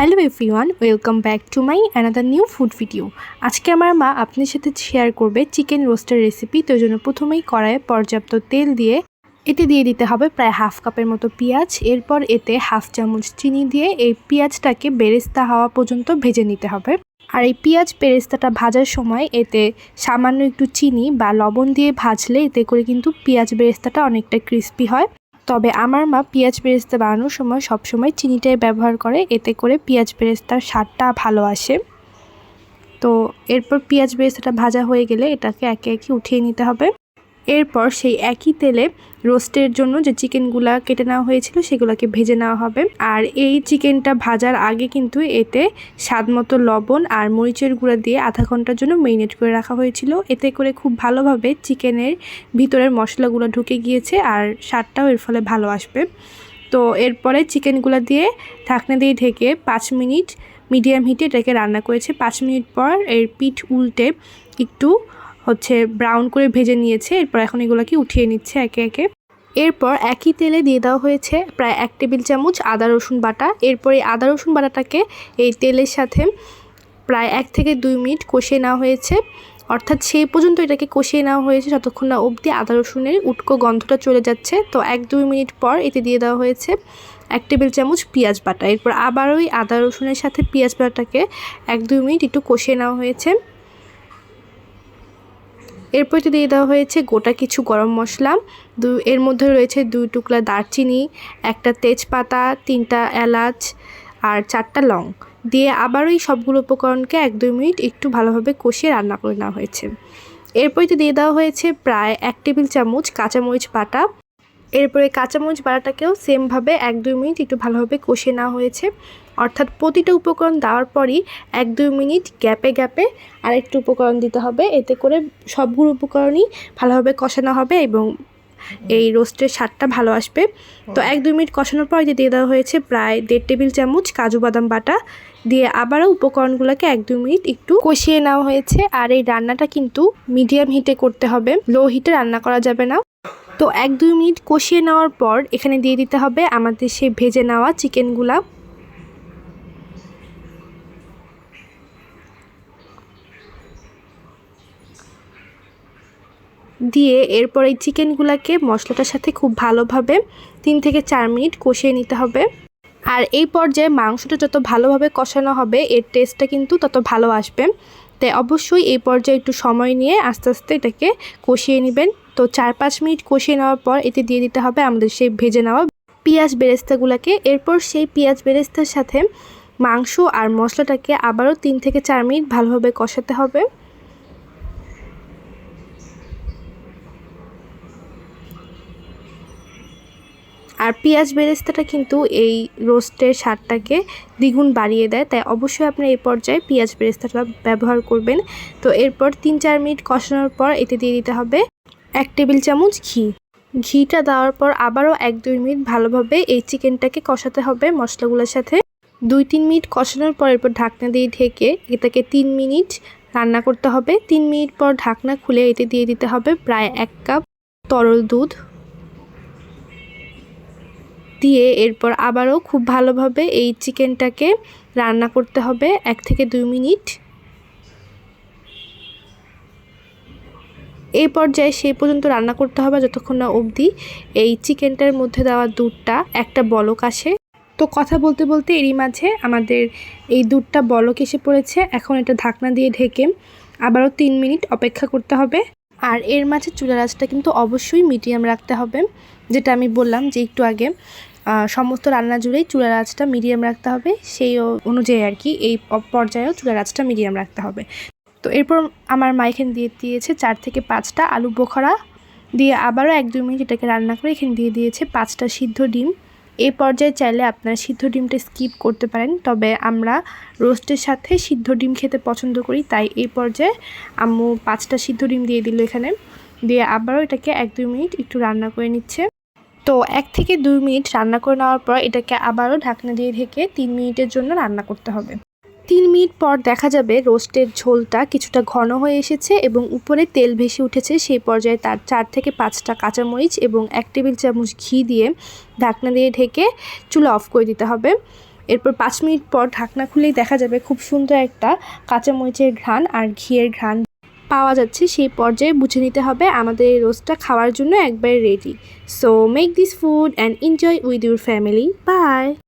Hello everyone, welcome back to my another new food video. আজকে আমার মা আপনার সাথে শেয়ার করবে চিকেন রোস্টের রেসিপি। তো জন্য প্রথমেই কড়াইয়ে পর্যাপ্ত তেল দিয়ে এতে দিয়ে দিতে হবে প্রায় হাফ কাপের মতো পেঁয়াজ। এরপর এতে হাফ চামচ চিনি দিয়ে এই পেঁয়াজটাকে বেরেস্তা হওয়া পর্যন্ত ভেজে নিতে হবে। আর এই পেঁয়াজ বেরেস্তাটা ভাজার সময় এতে সামান্য একটু চিনি বা লবণ দিয়ে ভাজলে এতে করে কিন্তু পেঁয়াজ বেরেস্তাটা অনেকটা ক্রিস্পি হয়। তবে আমার মা পেঁয়াজ বেরেস্তা বানানোর সময় সবসময় চিনিটাই ব্যবহার করে। এতে করে পেঁয়াজ বেরেস্তার স্বাদটা ভালো আসে। তো এরপর পেঁয়াজ বেরেস্তাটা ভাজা হয়ে গেলে এটাকে একে একে উঠিয়ে নিতে হবে। এরপর সেই একই তেলে রোস্টের জন্য যে চিকেনগুলা কেটে নেওয়া হয়েছিল সেগুলোকে ভেজে নেওয়া হবে। আর এই চিকেনটা ভাজার আগে কিন্তু এতে স্বাদ মতো লবণ আর মরিচের গুঁড়া দিয়ে আধা ঘণ্টার জন্য মেরিনেট করে রাখা হয়েছিল। এতে করে খুব ভালোভাবে চিকেনের ভিতরের মশলাগুলো ঢুকে গিয়েছে আর স্বাদটাও এর ফলে ভালো আসবে। তো এরপরে চিকেনগুলো দিয়ে ঢাকনা দিয়ে ঢেকে পাঁচ মিনিট মিডিয়াম হিটে এটাকে রান্না করেছে। পাঁচ মিনিট পর এর পিঠ উল্টে একটু হচ্ছে ব্রাউন করে ভেজে নিয়েছে, এরপর এখন এগুলোকে উঠিয়ে নিচ্ছে একে একে। এরপর একই তেলে দিয়ে দেওয়া হয়েছে প্রায় এক টেবিল চামচ আদা, রসুন বাটা। এরপর এই আদা, রসুন বাটাটাকে এই তেলের সাথে প্রায় এক থেকে দুই মিনিট কষিয়ে নেওয়া হয়েছে। অর্থাৎ সেই পর্যন্ত এটাকে কষিয়ে নেওয়া হয়েছে যতক্ষণ না অবধি আদা, রসুনের উটকো গন্ধটা চলে যাচ্ছে। তো এক দুই মিনিট পর এতে দিয়ে দেওয়া হয়েছে এক টেবিল চামচ পেঁয়াজ বাটা। এরপর আবার ওই আদা, রসুনের সাথে পেঁয়াজ বাটাটাকে এক দুই মিনিট একটু কষিয়ে নেওয়া হয়েছে। এরপর দিয়ে দেওয়া হয়েছে গোটা কিছু গরম মশলা। দু, এর মধ্যে রয়েছে দুই টুকরা দারচিনি, একটা তেজপাতা, তিনটা এলাচ আর চারটা লং। দিয়ে আবার ওই সবগুলো উপকরণকে এক দুই মিনিট একটু ভালোভাবে কষিয়ে রান্না করে নেওয়া হয়েছে। এরপর দিয়ে দেওয়া হয়েছে প্রায় এক টেবিল চামচ কাঁচামরিচ বাটা এরপরে কাঁচামরিচ বাটাটাকেও সেমভাবে এক দুই মিনিট একটু ভালোভাবে কষিয়ে নেওয়া হয়েছে। অর্থাৎ প্রতিটা উপকরণ দেওয়ার পরই এক দুই মিনিট গ্যাপে গ্যাপে আরেকটু উপকরণ দিতে হবে। এতে করে সবগুলো উপকরণই ভালোভাবে কষানো হবে এবং এই রোস্টের স্বাদটা ভালো আসবে। তো এক দুই মিনিট কষানোর পর যে দিয়ে দেওয়া হয়েছে প্রায় দেড় টেবিল চামচ কাজু বাদাম বাটা। দিয়ে আবারও উপকরণগুলোকে এক দুই মিনিট একটু কষিয়ে নেওয়া হয়েছে। আর এই রান্নাটা কিন্তু মিডিয়াম হিটে করতে হবে। লো হিটে রান্না করা যাবে না। তো এক দুই মিনিট কষিয়ে নেওয়ার পর এখানে দিয়ে দিতে হবে আমাদের সেই ভেজে নেওয়া চিকেনগুলা। দিয়ে এরপর এই চিকেনগুলোকে মশলাটার সাথে খুব ভালোভাবে তিন থেকে চার মিনিট কষিয়ে নিতে হবে। আর এই পর্যায়ে মাংসটা যত ভালোভাবে কষানো হবে, এর টেস্টটা কিন্তু তত ভালো আসবে। তাই অবশ্যই এই পর্যায়ে একটু সময় নিয়ে আস্তে আস্তে এটাকে কষিয়ে নেবেন। তো চার পাঁচ মিনিট কষিয়ে নেওয়ার পর এতে দিয়ে দিতে হবে আমাদের সেই ভেজে নেওয়া পেঁয়াজ বেরেস্তাগুলোকে। এরপর সেই পেঁয়াজ বেরেস্তার সাথে মাংস আর মশলাটাকে আবারও তিন থেকে চার মিনিট ভালোভাবে কষাতে হবে। আর পেঁয়াজ বেরেস্তাটা কিন্তু এই রোস্টের স্বাদটাকে দ্বিগুণ বাড়িয়ে দেয়, তাই অবশ্যই আপনি এই পর্যায়ে পেঁয়াজ বেরেস্তাটা ব্যবহার করবেন। তো এরপর তিন চার মিনিট কষানোর পর এতে দিয়ে দিতে হবে এক টেবিল চামচ ঘি। ঘিটা দেওয়ার পর আবারও এক দুই মিনিট ভালোভাবে এই চিকেনটাকে কষাতে হবে মশলাগুলোর সাথে। দুই তিন মিনিট কষানোর পর এরপর ঢাকনা দিয়ে ঢেকে এটাকে তিন মিনিট রান্না করতে হবে। তিন মিনিট পর ঢাকনা খুলে এতে দিয়ে দিতে হবে প্রায় এক কাপ তরল দুধ। দিয়ে এরপর আবারও খুব ভালোভাবে এই চিকেনটাকে রান্না করতে হবে এক থেকে দুই মিনিট। এই পর্যায়ে সেই পর্যন্ত রান্না করতে হবে যতক্ষণ না অবধি এই চিকেনটার মধ্যে দেওয়া দুধটা একটা বলক আসে। তো কথা বলতে বলতে এরই মাঝে আমাদের এই দুধটা বলক এসে পড়েছে। এখন এটা ঢাকনা দিয়ে ঢেকে আবারও তিন মিনিট অপেক্ষা করতে হবে। আর এর মাঝে চুলার আঁচটা কিন্তু অবশ্যই মিডিয়াম রাখতে হবে। যেটা আমি বললাম যে একটু আগে সমস্ত রান্না জুড়েই চুলার আঁচটা মিডিয়াম রাখতে হবে। সেই অনুযায়ী আর কি এই পর্যায়েও চুলার আঁচটা মিডিয়াম রাখতে হবে। তো এরপর আমার মা এখানে দিয়ে দিয়েছে চার থেকে পাঁচটা আলু বোখরা। দিয়ে আবারও এক দুই মিনিট এটাকে রান্না করে এখানে দিয়ে দিয়েছে পাঁচটা সিদ্ধ ডিম। এই পর্যায়ে চাইলে আপনারা সিদ্ধ ডিমটা স্কিপ করতে পারেন, তবে আমরা রোস্টের সাথে সিদ্ধ ডিম খেতে পছন্দ করি, তাই এই পর্যায়ে আম্মু পাঁচটা সিদ্ধ ডিম দিয়ে দিল এখানে। দিয়ে আবারও এটাকে এক দুই মিনিট একটু রান্না করে নিচ্ছে। তো এক থেকে দুই মিনিট রান্না করে নেওয়ার পর এটাকে আবারও ঢাকনা দিয়ে ঢেকে তিন মিনিটের জন্য রান্না করতে হবে। তিন মিনিট পর দেখা যাবে রোস্টের ঝোলটা কিছুটা ঘন হয়ে এসেছে এবং উপরে তেল ভেসে উঠেছে। সেই পর্যায়ে তার চার থেকে পাঁচটা কাঁচামরিচ এবং এক টেবিল চামচ ঘি দিয়ে ঢাকনা দিয়ে ঢেকে চুলা অফ করে দিতে হবে। এরপর পাঁচ মিনিট পর ঢাকনা খুলেই দেখা যাবে খুব সুন্দর একটা কাঁচামরিচের ঘ্রাণ আর ঘিয়ের ঘ্রাণ পাওয়া যাচ্ছে। সেই পর্যায়ে বুঝে নিতে হবে আমাদের এই রোস্টটা খাওয়ার জন্য একবারে ready so make this food and enjoy with your family bye